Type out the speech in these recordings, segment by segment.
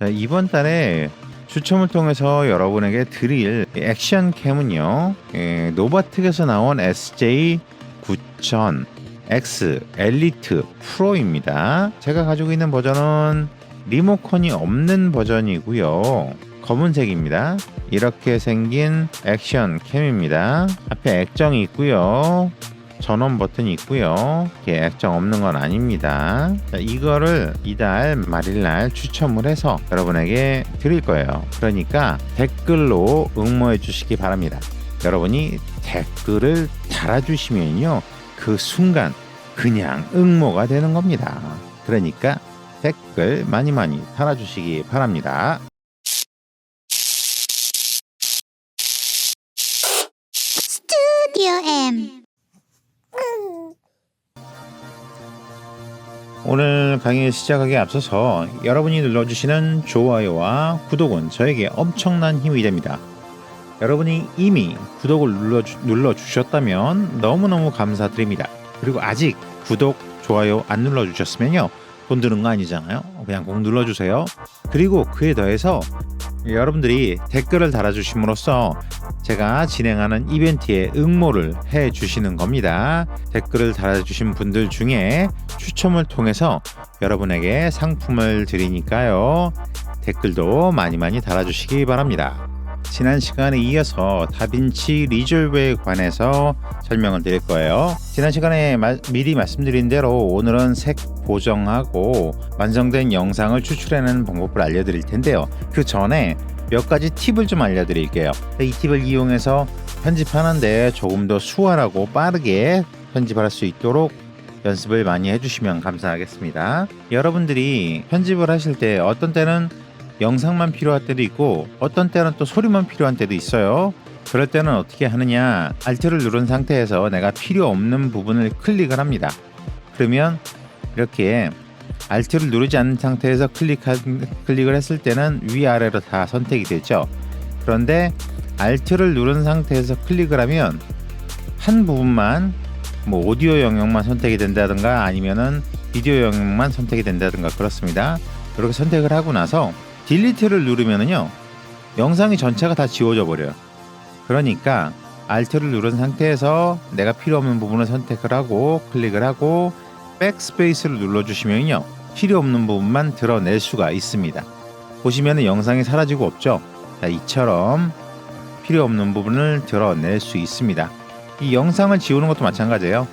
자, 이번 달에 추첨을 통해서 여러분에게 드릴 액션 캠은요. 예, 노바특에서 나온 SJ9000 X 엘리트 프로입니다. 제가 가지고 있는 버전은 리모컨이 없는 버전이고요. 검은색입니다. 이렇게 생긴 액션 캠입니다. 앞에 액정이 있고요. 전원 버튼이 있고요. 이게 액정 없는 건 아닙니다. 자, 이거를 이달 말일날 추첨을 해서 여러분에게 드릴 거예요. 그러니까 댓글로 응모해 주시기 바랍니다. 여러분이 댓글을 달아주시면요. 그 순간 그냥 응모가 되는 겁니다. 그러니까 댓글 많이 많이 달아주시기 바랍니다. 오늘 강의 시작하기에 앞서서 여러분이 눌러주시는 좋아요와 구독은 저에게 엄청난 힘이 됩니다. 여러분이 이미 구독을 눌러주, 눌러주셨다면 너무너무 감사드립니다. 그리고 아직 구독, 좋아요 안 눌러주셨으면요. 돈 드는 거 아니잖아요. 그냥 꼭 눌러주세요. 그리고 그에 더해서 여러분들이 댓글을 달아주심으로써 제가 진행하는 이벤트에 응모를 해 주시는 겁니다. 댓글을 달아주신 분들 중에 추첨을 통해서 여러분에게 상품을 드리니까요. 댓글도 많이 많이 달아주시기 바랍니다. 지난 시간에 이어서 다빈치 리졸브에 관해서 설명을 드릴 거예요. 지난 시간에 마- 미리 말씀드린 대로 오늘은 색 보정하고 완성된 영상을 추출하는 방법을 알려드릴 텐데요. 그 전에 몇 가지 팁을 좀 알려드릴게요. 이 팁을 이용해서 편집하는데 조금 더 수월하고 빠르게 편집할 수 있도록 연습을 많이 해주시면 감사하겠습니다. 여러분들이 편집을 하실 때 어떤 때는 영상만 필요할 때도 있고 어떤 때는 또 소리만 필요한 때도 있어요. 그럴 때는 어떻게 하느냐 알트를 누른 상태에서 내가 필요 없는 부분을 클릭을 합니다. 그러면 이렇게 알트를 누르지 않는 상태에서 클릭한, 클릭을 했을 때는 위아래로 다 선택이 되죠. 그런데 알트를 누른 상태에서 클릭을 하면 한 부분만 뭐 오디오 영역만 선택이 된다든가 아니면은 비디오 영역만 선택이 된다든가 그렇습니다. 이렇게 선택을 하고 나서 딜리트를 누르면은요 영상이 전체가 다 지워져 버려요. 그러니까 알트를 누른 상태에서 내가 필요 없는 부분을 선택을 하고 클릭을 하고 백스페이스를 눌러주시면요 필요 없는 부분만 드러낼 수가 있습니다. 보시면은 영상이 사라지고 없죠. 자, 이처럼 필요 없는 부분을 드러낼 수 있습니다. 이 영상을 지우는 것도 마찬가지예요.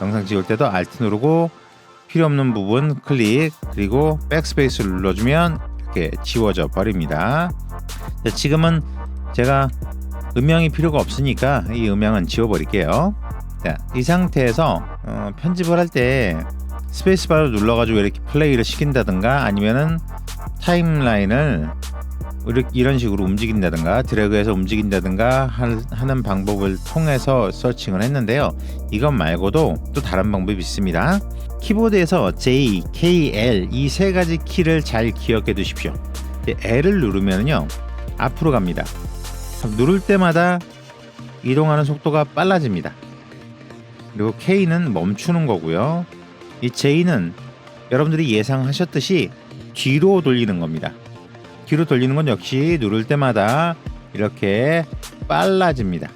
영상 지울 때도 Alt 누르고 필요 없는 부분 클릭 그리고 백스페이스를 눌러주면 이렇게 지워져 버립니다. 자, 지금은 제가 음향이 필요가 없으니까 이 음향은 지워버릴게요. 자, 이 상태에서 어, 편집을 할 때 스페이스바를 눌러가지고 이렇게 플레이를 시킨다든가 아니면은 타임라인을 이런 식으로 움직인다든가 드래그해서 움직인다든가 할- 하는 방법을 통해서 서칭을 했는데요. 이것 말고도 또 다른 방법이 있습니다. 키보드에서 J, K, L 이 세 가지 키를 잘 기억해 두십시오. L을 누르면요 앞으로 갑니다. 누를 때마다 이동하는 속도가 빨라집니다. 그리고 K는 멈추는 거고요. 이 J는 여러분들이 예상하셨듯이 뒤로 돌리는 겁니다. 뒤로 돌리는 건 역시 누를 때마다 이렇게 빨라집니다.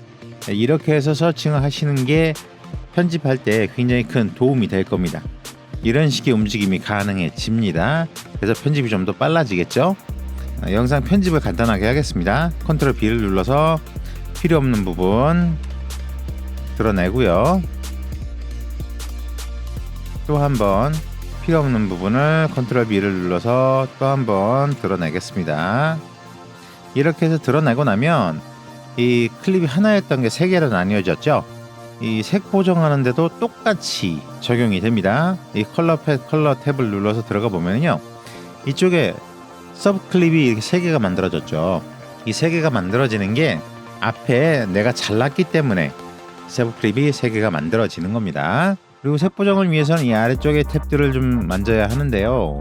이렇게 해서 서칭을 하시는 게 편집할 때 굉장히 큰 도움이 될 겁니다. 이런 식의 움직임이 가능해집니다. 그래서 편집이 좀 더 빨라지겠죠? 아, 영상 편집을 간단하게 하겠습니다. 컨트롤 B를 눌러서 필요 없는 부분 드러내고요. 또 한 번 필요 없는 부분을 컨트롤 B를 눌러서 또 한 번 드러내겠습니다. 이렇게 해서 드러내고 나면 이 클립이 하나였던 게 세 개로 나뉘어졌죠. 이 색 보정하는데도 똑같이 적용이 됩니다. 이 컬러 탭 컬러 탭을 눌러서 들어가 보면요. 이쪽에 서브 클립이 이렇게 세 개가 만들어졌죠. 이 세 개가 만들어지는 게 앞에 내가 잘랐기 때문에 서브 클립이 세 개가 만들어지는 겁니다. 그리고 색 보정을 위해서는 이 아래쪽에 탭들을 좀 만져야 하는데요.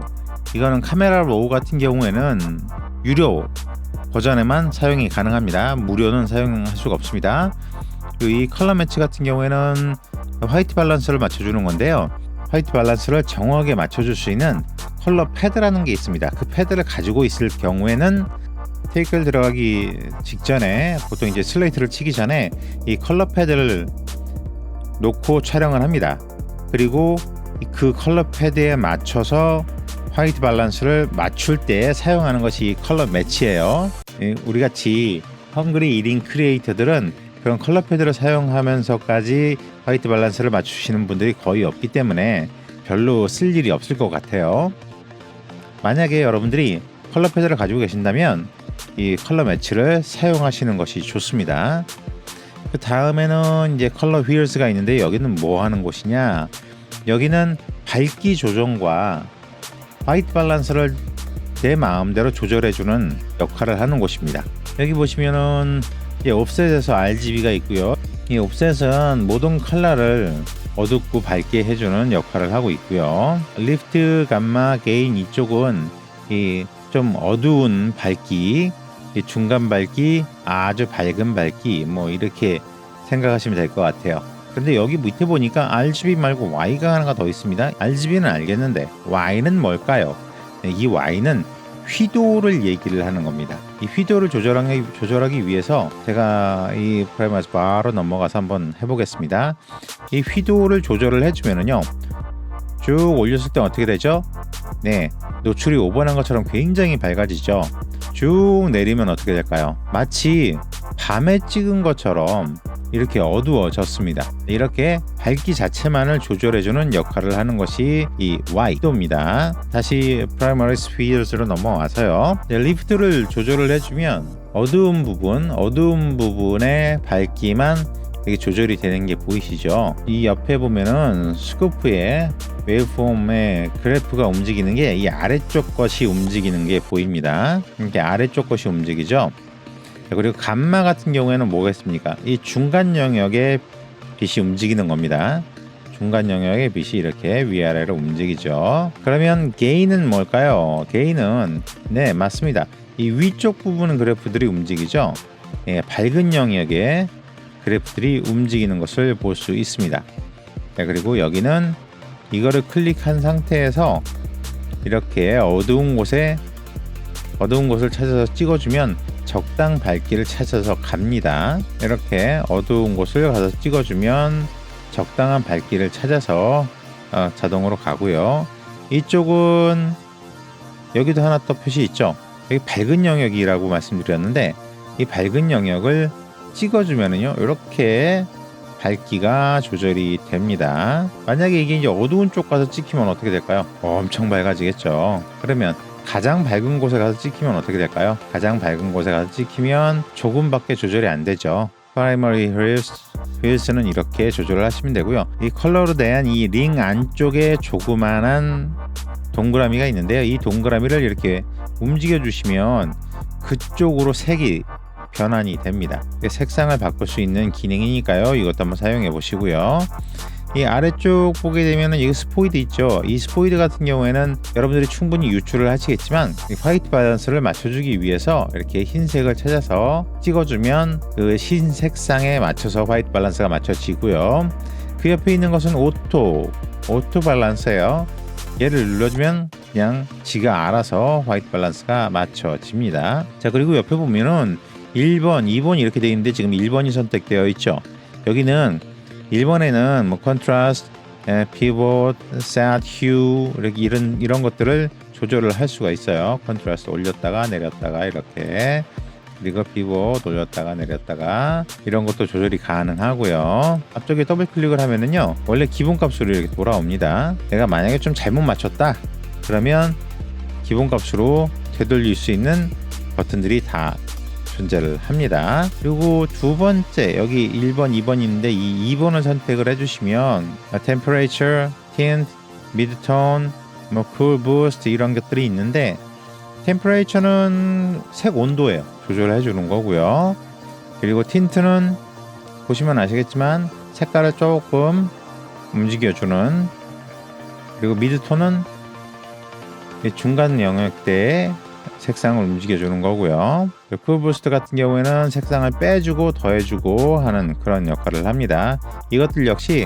이거는 카메라 로우 같은 경우에는 유료 버전에만 사용이 가능합니다. 무료는 사용할 수가 없습니다. 이 컬러 매치 같은 경우에는 화이트 밸런스를 맞춰주는 건데요. 화이트 밸런스를 정확하게 맞춰줄 수 있는 컬러 패드라는 게 있습니다. 그 패드를 가지고 있을 경우에는 테이크를 들어가기 직전에 보통 이제 슬레이트를 치기 전에 이 컬러 패드를 놓고 촬영을 합니다. 그리고 그 컬러 패드에 맞춰서 화이트 밸런스를 맞출 때 사용하는 것이 이 컬러 매치예요. 예, 우리 같이 헝그리 1인 크리에이터들은 그런 컬러 패드를 사용하면서까지 화이트 밸런스를 맞추시는 분들이 거의 없기 때문에 별로 쓸 일이 없을 것 같아요. 만약에 여러분들이 컬러 패드를 가지고 계신다면 이 컬러 매치를 사용하시는 것이 좋습니다. 그 다음에는 이제 컬러 휠스가 있는데 여기는 뭐 하는 곳이냐? 여기는 밝기 조정과 화이트 밸런스를 내 마음대로 조절해주는 역할을 하는 곳입니다. 여기 보시면은 이 옵셋에서 RGB가 있고요. 이 옵셋은 모든 컬러를 어둡고 밝게 해주는 역할을 하고 있고요. 리프트, 감마, 게인 이쪽은 이 좀 어두운 밝기, 이 중간 밝기, 아주 밝은 밝기 뭐 이렇게 생각하시면 될 것 같아요. 근데 여기 밑에 보니까 RGB 말고 Y가 하나가 더 있습니다. RGB는 알겠는데 Y는 뭘까요? 네, 이 Y는 휘도를 얘기를 하는 겁니다. 이 휘도를 조절하기, 조절하기 위해서 제가 이 프라이머스 바로 넘어가서 한번 해보겠습니다. 이 휘도를 조절을 해주면은요, 쭉 올렸을 때 어떻게 되죠? 네, 노출이 오버한 것처럼 굉장히 밝아지죠. 쭉 내리면 어떻게 될까요? 마치 밤에 찍은 것처럼 이렇게 어두워졌습니다. 이렇게 밝기 자체만을 조절해주는 역할을 하는 것이 이 Y도입니다. 다시 프라이머리 스피드로 넘어와서요. 네, 리프트를 조절을 해주면 어두운 부분, 어두운 부분의 밝기만 이게 조절이 되는 게 보이시죠? 이 옆에 보면은 스코프에 웨이브폼의 그래프가 움직이는 게 이 아래쪽 것이 움직이는 게 보입니다. 이렇게 아래쪽 것이 움직이죠. 자, 그리고 감마 같은 경우에는 뭐가 있습니까? 이 중간 영역의 빛이 움직이는 겁니다. 중간 영역의 빛이 이렇게 위아래로 움직이죠. 그러면 게인은 뭘까요? 게인은 네 맞습니다. 이 위쪽 부분은 그래프들이 움직이죠. 예, 밝은 영역의 그래프들이 움직이는 것을 볼 수 있습니다. 네, 그리고 여기는 이거를 클릭한 상태에서 이렇게 어두운 곳에 어두운 곳을 찾아서 찍어주면 적당 밝기를 찾아서 갑니다. 이렇게 어두운 곳을 가서 찍어주면 적당한 밝기를 찾아서 어, 자동으로 가고요. 이쪽은 여기도 하나 또 표시 있죠. 여기 밝은 영역이라고 말씀드렸는데 이 밝은 영역을 찍어주면은요 이렇게 밝기가 조절이 됩니다. 만약에 이게 이제 어두운 쪽 가서 찍히면 어떻게 될까요? 엄청 밝아지겠죠. 그러면 가장 밝은 곳에 가서 찍히면 어떻게 될까요? 가장 밝은 곳에 가서 찍히면 조금밖에 조절이 안 되죠. 프라이머리 휠스는 이렇게 조절을 하시면 되고요. 이 컬러로 대한 이 링 안쪽에 조그만한 동그라미가 있는데요. 이 동그라미를 이렇게 움직여 주시면 그쪽으로 색이 변환이 됩니다. 색상을 바꿀 수 있는 기능이니까요. 이것도 한번 사용해 보시고요. 이 아래쪽 보게 되면 이 스포이드 있죠. 이 스포이드 같은 경우에는 여러분들이 충분히 유출을 하시겠지만 이 화이트 밸런스를 맞춰주기 위해서 이렇게 흰색을 찾아서 찍어주면 그 흰 색상에 맞춰서 화이트 밸런스가 맞춰지고요. 그 옆에 있는 것은 오토 오토 밸런스예요. 얘를 눌러주면 그냥 지가 알아서 화이트 밸런스가 맞춰집니다. 자 그리고 옆에 보면은 1번, 2번 이렇게 되어 있는데 지금 1번이 선택되어 있죠. 여기는 1번에는 뭐 컨트라스트, 피봇, 셋, 휴 이렇게 이런 이런 것들을 조절을 할 수가 있어요. 컨트라스트 올렸다가 내렸다가 이렇게 그리고 피봇 올렸다가 내렸다가 이런 것도 조절이 가능하고요. 앞쪽에 더블 클릭을 하면은요 원래 기본값으로 이렇게 돌아옵니다. 내가 만약에 좀 잘못 맞췄다 그러면 기본값으로 되돌릴 수 있는 버튼들이 다 존재를 합니다. 그리고 두 번째 여기 1번, 2번 있는데 이 2번을 선택을 해주시면 temperature, tint, mid-tone, 뭐 cool boost 이런 것들이 있는데 temperature는 색 온도예요. 조절해 주는 거고요. 그리고 틴트는 보시면 아시겠지만 색깔을 조금 움직여주는 그리고 미드톤은 중간 영역대에 색상을 움직여주는 거고요. 쿨 부스트 같은 경우에는 색상을 빼주고 더해주고 하는 그런 역할을 합니다. 이것들 역시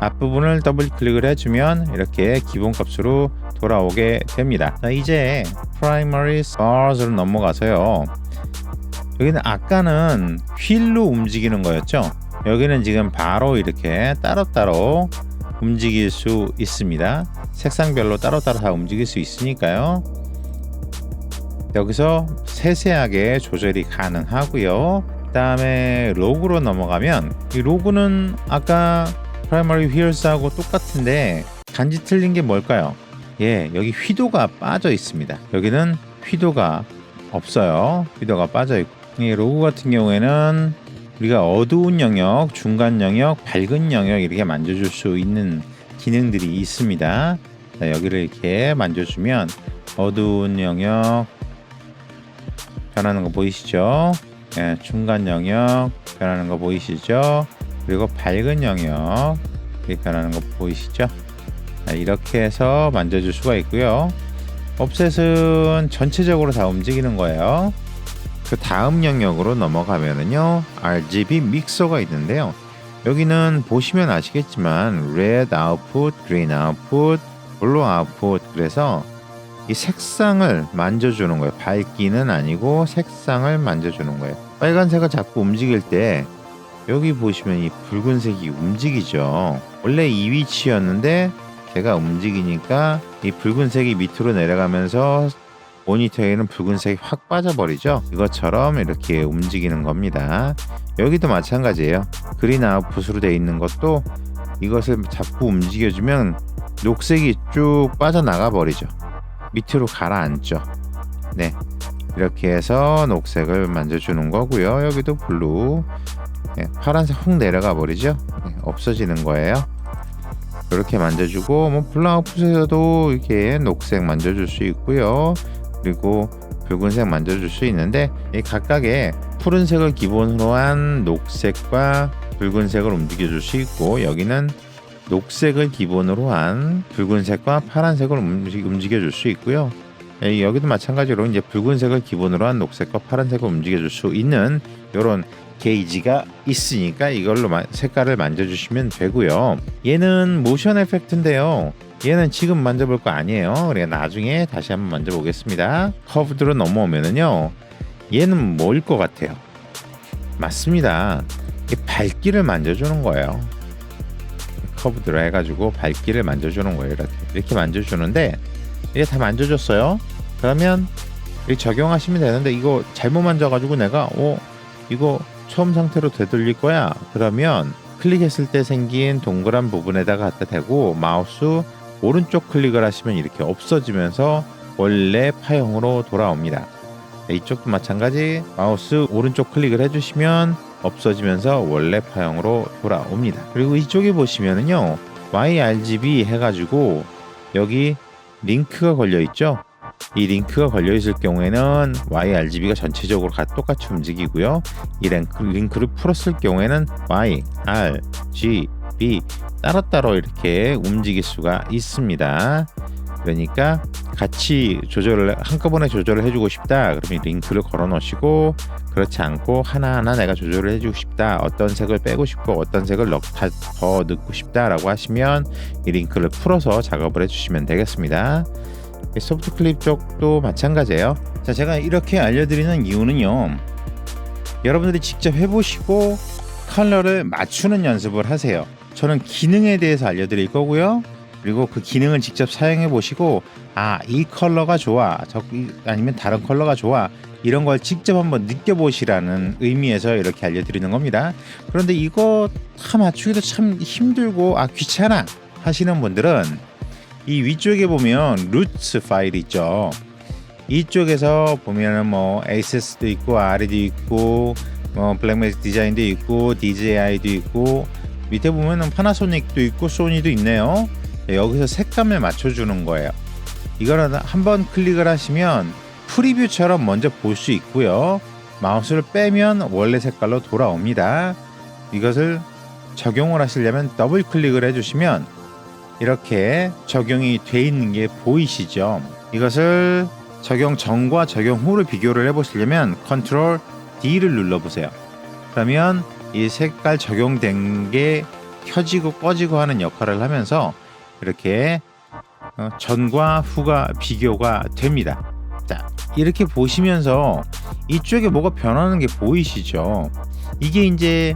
앞부분을 더블 클릭을 해주면 이렇게 기본 값으로 돌아오게 됩니다. 자, 이제 Primary Stars로 넘어가서요. 여기는 아까는 휠로 움직이는 거였죠. 여기는 지금 바로 이렇게 따로따로 움직일 수 있습니다. 색상별로 따로따로 다 움직일 수 있으니까요. 여기서 세세하게 조절이 가능하고요. 그 다음에 로그로 넘어가면 이 로그는 아까 프라이머리 휠스하고 똑같은데 간지 틀린 게 뭘까요? 예, 여기 휘도가 빠져 있습니다. 여기는 휘도가 없어요. 휘도가 빠져 있고 이 로그 같은 경우에는 우리가 어두운 영역, 중간 영역, 밝은 영역 이렇게 만져줄 수 있는 기능들이 있습니다. 자, 여기를 이렇게 만져주면 어두운 영역 변하는 거 보이시죠? 예, 중간 영역 변하는 거 보이시죠? 그리고 밝은 영역 이렇게 변하는 거 보이시죠? 자, 이렇게 해서 만져줄 수가 있고요. 업셋은 전체적으로 다 움직이는 거예요. 그 다음 영역으로 넘어가면은요 RGB 믹서가 있는데요. 여기는 보시면 아시겠지만 red output, green output, blue output 그래서 이 색상을 만져주는 거예요. 밝기는 아니고 색상을 만져주는 거예요. 빨간색을 자꾸 움직일 때 여기 보시면 이 붉은색이 움직이죠. 원래 이 위치였는데 제가 움직이니까 이 붉은색이 밑으로 내려가면서 모니터에는 붉은색이 확 빠져버리죠. 이것처럼 이렇게 움직이는 겁니다. 여기도 마찬가지예요. 그린 아웃풋으로 되어 있는 것도 이것을 자꾸 움직여주면 녹색이 쭉 빠져나가 버리죠. 밑으로 가라앉죠. 네. 이렇게 해서 녹색을 만져주는 거고요. 여기도 블루. 네, 파란색 훅 내려가 버리죠. 네, 없어지는 거예요. 이렇게 만져주고 뭐 블라우프에서도 이렇게 녹색 만져줄 수 있고요. 그리고 붉은색 만져줄 수 있는데 이 각각의 푸른색을 기본으로 한 녹색과 붉은색을 움직여줄 수 있고 여기는 녹색을 기본으로 한 붉은색과 파란색을 움직, 움직여줄 수 있고요. 예, 여기도 마찬가지로 이제 붉은색을 기본으로 한 녹색과 파란색을 움직여 줄 수 있는 이런 게이지가 있으니까 이걸로 마- 색깔을 만져주시면 되고요. 얘는 모션 에펙트인데요. 얘는 지금 만져볼 거 아니에요. 그래 나중에 다시 한번 만져보겠습니다. 커브드로 넘어오면은요. 얘는 뭘 것 같아요? 맞습니다. 이 밝기를 만져주는 거예요. 커브드로 해가지고 밝기를 만져주는 거예요. 이렇게 이렇게 만져주는데 이게 다 만져줬어요. 그러면 이렇게 적용하시면 되는데 이거 잘못 만져가지고 내가 어 이거 처음 상태로 되돌릴 거야. 그러면 클릭했을 때 생긴 동그란 부분에다가 갖다 대고 마우스 오른쪽 클릭을 하시면 이렇게 없어지면서 원래 파형으로 돌아옵니다. 네, 이쪽도 마찬가지 마우스 오른쪽 클릭을 해주시면 없어지면서 원래 파형으로 돌아옵니다. 그리고 이쪽에 보시면은요 YRGB 해가지고 여기 링크가 걸려 있죠. 이 링크가 걸려 있을 경우에는 YRGB가 전체적으로 다 똑같이 움직이고요. 이 링크, 링크 를 풀었을 경우에는 Y, R, G, B 따로따로 이렇게 움직일 수가 있습니다. 그러니까 같이 조절을 한꺼번에 조절을 해주고 싶다. 그러면 이 링크를 걸어 놓으시고 그렇지 않고 하나하나 내가 조절을 해주고 싶다. 어떤 색을 빼고 싶고 어떤 색을 넣, 다, 더 넣고 싶다라고 하시면 이 링크를 풀어서 작업을 해주시면 되겠습니다. 이 소프트 클립 쪽도 마찬가지예요. 자, 제가 이렇게 알려드리는 이유는요. 여러분들이 직접 해보시고 컬러를 맞추는 연습을 하세요. 저는 기능에 대해서 알려드릴 거고요. 그리고 그 기능을 직접 사용해 보시고 아 이 컬러가 좋아 저 이- 아니면 다른 컬러가 좋아 이런 걸 직접 한번 느껴보시라는 의미에서 이렇게 알려드리는 겁니다. 그런데 이거 다 맞추기도 참 힘들고 아 귀찮아 하시는 분들은 이 위쪽에 보면 루트 파일 있죠. 이쪽에서 보면은 뭐 ASS도 있고 RE도 있고 뭐 블랙매직 디자인도 있고 DJI도 있고 밑에 보면은 파나소닉도 있고 소니도 있네요. 네, 여기서 색감을 맞춰주는 거예요. 이거는 한번 클릭을 하시면 프리뷰처럼 먼저 볼 수 있고요. 마우스를 빼면 원래 색깔로 돌아옵니다. 이것을 적용을 하시려면 더블 클릭을 해주시면 이렇게 적용이 돼 있는 게 보이시죠? 이것을 적용 전과 적용 후를 비교를 해보시려면 컨트롤 D를 눌러보세요. 그러면 이 색깔 적용된 게 켜지고 꺼지고 하는 역할을 하면서 이렇게 어, 전과 후가 비교가 됩니다. 자, 이렇게 보시면서 이쪽에 뭐가 변하는 게 보이시죠? 이게 이제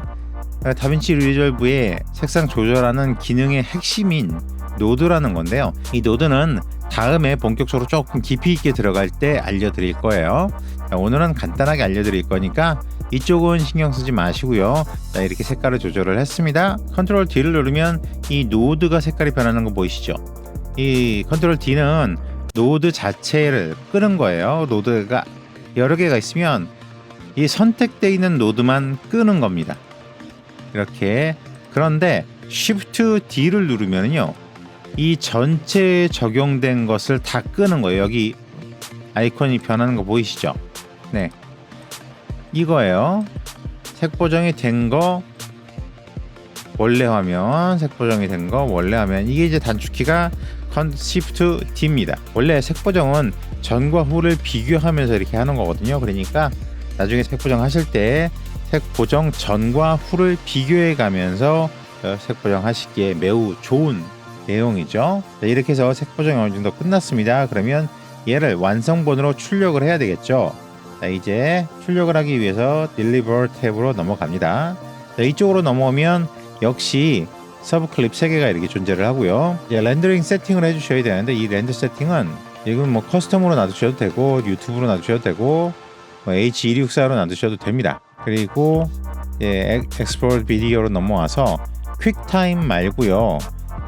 어, 다빈치 리졸브의 색상 조절하는 기능의 핵심인 노드라는 건데요. 이 노드는 다음에 본격적으로 조금 깊이 있게 들어갈 때 알려드릴 거예요. 자, 오늘은 간단하게 알려드릴 거니까 이쪽은 신경 쓰지 마시고요. 자, 이렇게 색깔을 조절을 했습니다. 컨트롤 D를 누르면 이 노드가 색깔이 변하는 거 보이시죠? 이 컨트롤 D는 노드 자체를 끄는 거예요. 노드가 여러 개가 있으면 이 선택되어 있는 노드만 끄는 겁니다. 이렇게 그런데 Shift D를 누르면요. 이 전체에 적용된 것을 다 끄는 거예요. 여기 아이콘이 변하는 거 보이시죠? 네. 이거예요. 색 보정이 된 거 원래 화면, 색 보정이 된 거 원래 화면. 이게 이제 단축키가 컨 시프트 D입니다. 원래 색 보정은 전과 후를 비교하면서 이렇게 하는 거거든요. 그러니까 나중에 색 보정 하실 때 색 보정 전과 후를 비교해 가면서 어, 색 보정 하시기에 매우 좋은 내용이죠. 자, 이렇게 해서 색 보정이 어느 정도 끝났습니다. 그러면 얘를 완성본으로 출력을 해야 되겠죠. 자, 이제 출력을 하기 위해서 Deliver 탭으로 넘어갑니다. 자, 이쪽으로 넘어오면 역시 서브 클립 3개가 이렇게 존재를 하고요. 이제 렌더링 세팅을 해주셔야 되는데 이 렌더 세팅은 이건 뭐 커스텀으로 놔두셔도 되고 유튜브로 놔두셔도 되고 뭐 H264로 놔두셔도 됩니다. 그리고 예, 엑스포트 비디오로 넘어와서 퀵타임 말고요.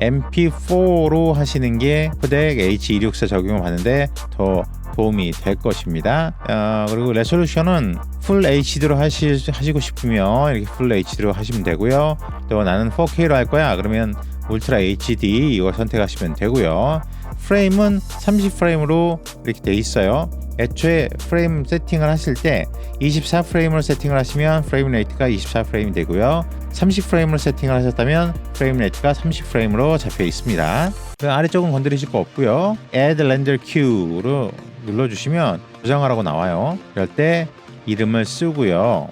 MP4로 하시는 게 코덱 H264 적용을 받는데 더 도움이 될 것입니다. 어, 그리고 레솔루션은 풀 HD로 하시, 하시고 싶으면 이렇게 풀 HD로 하시면 되고요. 또 나는 4K로 할 거야. 그러면 울트라 HD 이거 선택하시면 되고요. 프레임은 30프레임으로 이렇게 돼 있어요. 애초에 프레임 세팅을 하실 때 24프레임으로 세팅을 하시면 프레임 레이트가 24프레임이 되고요. 30프레임으로 세팅을 하셨다면 프레임 레이트가 30프레임으로 잡혀 있습니다. 그 아래쪽은 건드리실 거 없고요. Add Render Queue로 눌러주시면 저장하라고 나와요. 그럴 때 이름을 쓰고요.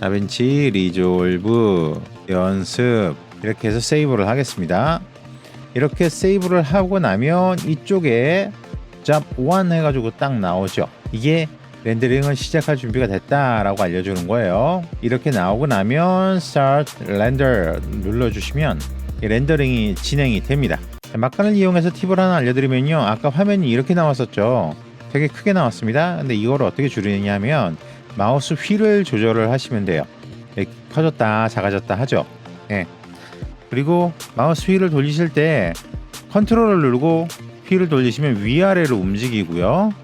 다빈치 리졸브 연습 이렇게 해서 세이브를 하겠습니다. 이렇게 세이브를 하고 나면 이쪽에 잡1 해가지고 딱 나오죠. 이게 렌더링을 시작할 준비가 됐다라고 알려주는 거예요. 이렇게 나오고 나면 Start Render 눌러주시면 이 렌더링이 진행이 됩니다. 막간을 이용해서 팁을 하나 알려드리면요. 아까 화면이 이렇게 나왔었죠. 되게 크게 나왔습니다. 근데 이걸 어떻게 줄이느냐 하면 마우스 휠을 조절을 하시면 돼요. 커졌다 작아졌다 하죠. 예. 그리고 마우스 휠을 돌리실 때 컨트롤을 누르고 휠을 돌리시면 위아래로 움직이고요.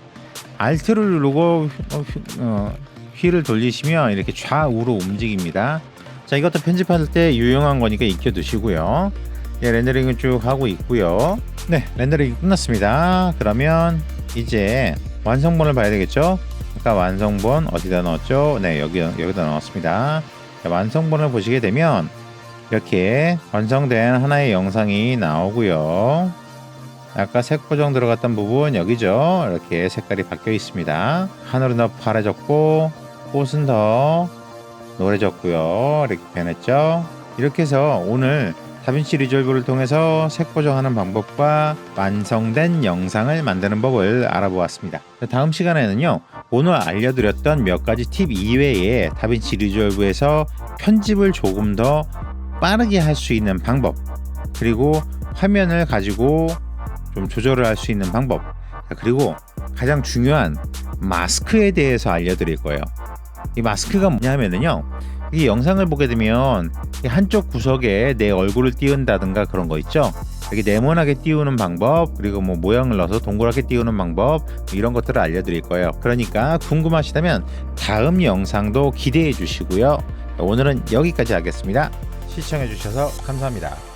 알트를 누르고 어, 휘- 어, 휠을 돌리시면 이렇게 좌우로 움직입니다. 자 이것도 편집할 때 유용한 거니까 익혀두시고요. 예, 렌더링을 쭉 하고 있고요. 네, 렌더링이 끝났습니다. 그러면 이제 완성본을 봐야 되겠죠? 아까 완성본 어디다 넣었죠? 네, 여기 여기다 넣었습니다. 자, 완성본을 보시게 되면 이렇게 완성된 하나의 영상이 나오고요. 아까 색 보정 들어갔던 부분 여기죠. 이렇게 색깔이 바뀌어 있습니다. 하늘은 더 파래졌고 꽃은 더 노래졌고요. 이렇게 변했죠. 이렇게 해서 오늘 다빈치 리졸브를 통해서 색 보정하는 방법과 완성된 영상을 만드는 법을 알아보았습니다. 다음 시간에는요. 오늘 알려드렸던 몇 가지 팁 이외에 다빈치 리졸브에서 편집을 조금 더 빠르게 할 수 있는 방법 그리고 화면을 가지고 좀 조절을 할 수 있는 방법 자, 그리고 가장 중요한 마스크에 대해서 알려드릴 거예요. 이 마스크가 뭐냐면은요 이 영상을 보게 되면 이 한쪽 구석에 내 얼굴을 띄운다든가 그런 거 있죠? 이렇게 네모나게 띄우는 방법 그리고 뭐 모양을 넣어서 동그랗게 띄우는 방법 뭐 이런 것들을 알려드릴 거예요. 그러니까 궁금하시다면 다음 영상도 기대해 주시고요. 오늘은 여기까지 하겠습니다 시청해 주셔서 감사합니다